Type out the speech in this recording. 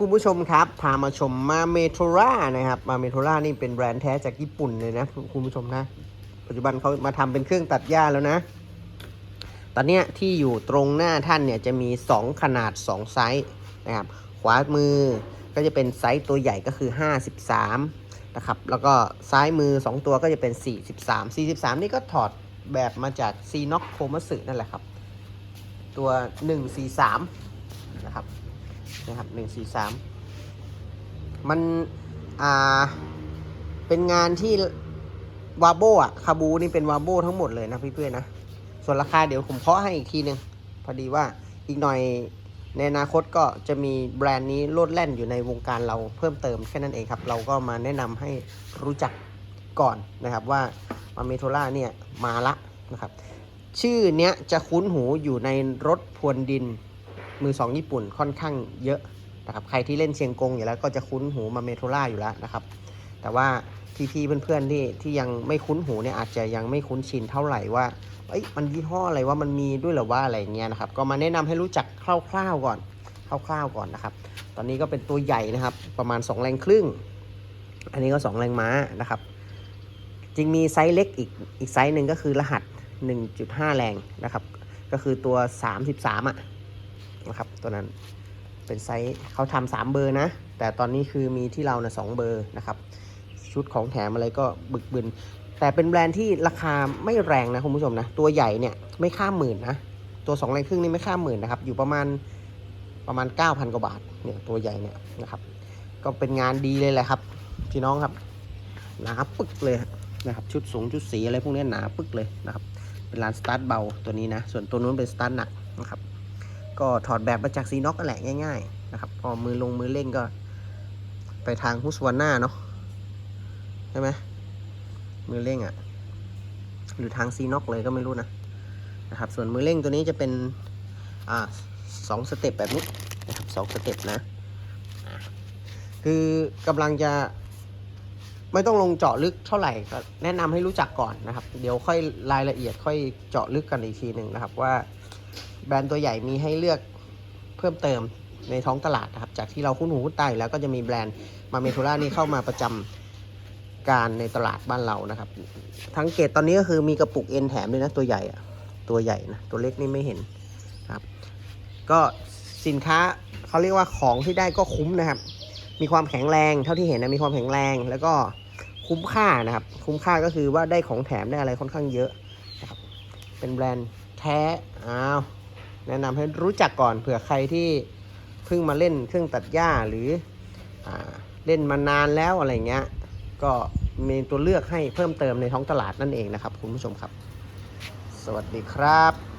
คุณผู้ชมครับ พามาชมมาเมโทรานะครับ มาเมโทรานี่เป็นแบรนด์แท้จากญี่ปุ่นเลยนะ คุณผู้ชมนะ ปัจจุบันเขามาทำเป็นเครื่องตัดหญ้าแล้วนะ ตอนนี้ที่อยู่ตรงหน้าท่านเนี่ยจะมี 2 ขนาด 2 ไซส์นะครับ ขวามือก็จะเป็นไซส์ตัวใหญ่ก็คือ 53 นะครับ แล้วก็ซ้ายมือ 2 ตัวก็จะเป็น 43 43 นี่ก็ถอดแบบมาจากซีน็อกโคมัสึนั่นแหละครับ ตัว 143 นะครับ นะครับ143มันอ่าเป็นงานที่วาโบอะคาบูนี่เป็นวาโบทั้งหมดเลยนะเพื่อนๆนะ ส่วนราคาเดี๋ยวผมเคาะให้อีกทีหนึ่งพอดีว่าอีกหน่อยในอนาคตก็จะมีแบรนด์นี้โลดแล่นอยู่ในวงการเราเพิ่มเติมแค่นั้นเองครับ เราก็มาแนะนำให้รู้จักก่อนนะครับว่ามาเมโทล่าเนี่ยมาละนะครับ ชื่อเนี้ยจะคุ้นหูอยู่ในรถพรวนดิน มือสองญี่ปุ่นค่อนข้างเยอะนะครับใครที่เล่นเชียงกงอยู่แล้วก็จะคุ้นหูมาเมโทล่าอยู่แล้วนะครับ แต่ว่าพี่ๆเพื่อนๆที่ที่ยังไม่คุ้นหูเนี่ยอาจจะยังไม่คุ้นชินเท่าไหร่ว่าเอ้ยมันยี่ห้ออะไรว่ามันมีด้วยหรือว่าอะไรเงี้ยนะครับ ก็มาแนะนำให้รู้จักคร่าวๆก่อนคร่าวๆก่อนนะครับ ตอนนี้ก็เป็นตัวใหญ่นะครับ ประมาณ 2 แรงครึ่ง อันนี้ก็ 2 แรงม้านะครับ จริงมีไซส์เล็กอีกอีกไซส์หนึ่งก็คือรหัส 1.5 แรงนะครับ ก็คือตัว 33อะ นะครับ ตัวนั้นเป็นไซส์เขาทำสามเบอร์นะ แต่ตอนนี้คือมีที่เรานะสองเบอร์นะครับ ชุดของแถมอะไรก็บึกบึน แต่เป็นแบรนด์ที่ราคาไม่แรงนะคุณผู้ชมนะ ตัวใหญ่เนี่ยไม่ข้ามหมื่นนะ ตัว2แรงครึ่งนี่ไม่ข้ามหมื่นนะครับ อยู่ประมาณประมาณ 9,000 กว่าบาทเนี่ยตัวใหญ่เนี่ยนะครับ ก็เป็นงานดีเลยแหละครับพี่น้องครับหนาปึกเลยนะครับชุดสูงชุดสีอะไรพวกนี้หนาปึกเลยนะครับ เป็นร้านสตาร์ทเบาตัวนี้นะ ส่วนตัวนู้นเป็นสตาร์ทหนักนะครับ ก็ถอดแบบมาจากซีน็อกนั่นแหละง่าย ๆ นะครับ พอมือลงมือเล่งก็ ไปทางฮุสวาน่าเนาะใช่ไหมมือเร่งอะ่ะ หรือทางซีน็อกเลยก็ไม่รู้นะนะครับ ส่วนมือเร่งตัวนี้จะเป็นอ่าสองสเต็ปแบบนี้นะครับสองสเต็ปนะ คือกำลังจะไม่ต้องลงเจาะลึกเท่าไหร่ก็แนะนำให้รู้จักก่อนนะครับ เดี๋ยวค่อยรายละเอียดค่อยเจาะลึกกันอีกทีหนึ่งนะครับ ว่า แบรนด์ตัวใหญ่มีให้เลือกเพิ่มเติมในท้องตลาดนะครับ จากที่เราคุ้นหูคุ้นตาอยู่แล้วก็จะมีแบรนด์มาเมโทล่านี่เข้ามาประจำการในตลาดบ้านเรานะครับ ทั้งเกตตอนนี้ก็คือมีกระปุกเอ็นแถมด้วยนะตัวใหญ่อะตัวใหญ่นะตัวเล็กนี่ไม่เห็นครับ ก็สินค้าเขาเรียกว่าของที่ได้ก็คุ้มนะครับ มีความแข็งแรงเท่าที่เห็นนะมีความแข็งแรงแล้วก็คุ้มค่านะครับ คุ้มค่าก็คือว่าได้ของแถมได้อะไรค่อนข้างเยอะนะครับเป็นแบรนด์แท้อ้าว แนะนำให้รู้จักก่อนเผื่อใครที่เพิ่งมาเล่นเครื่องตัดหญ้าหรืออเล่นมานานแล้วอะไรเงี้ย ก็มีตัวเลือกให้เพิ่มเติมในท้องตลาดนั่นเองนะครับ คุณผู้ชมครับ สวัสดีครับ